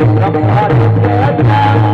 Thank you.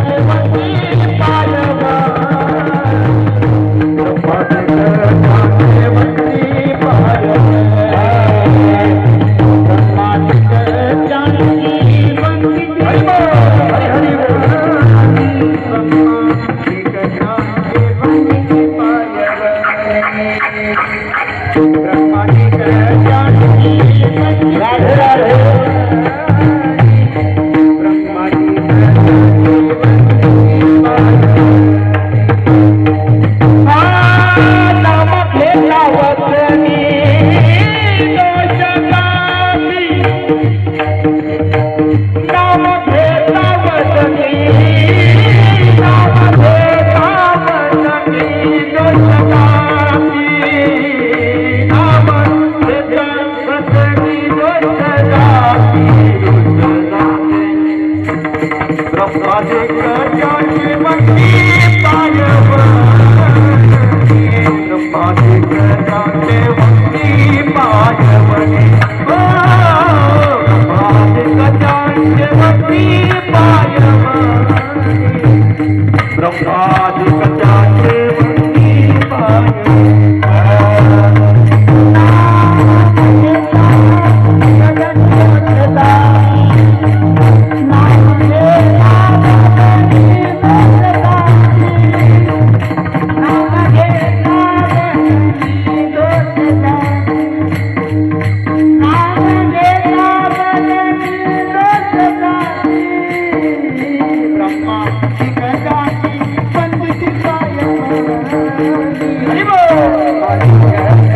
रसाचे कशाची मंगी पायवर. Yeah.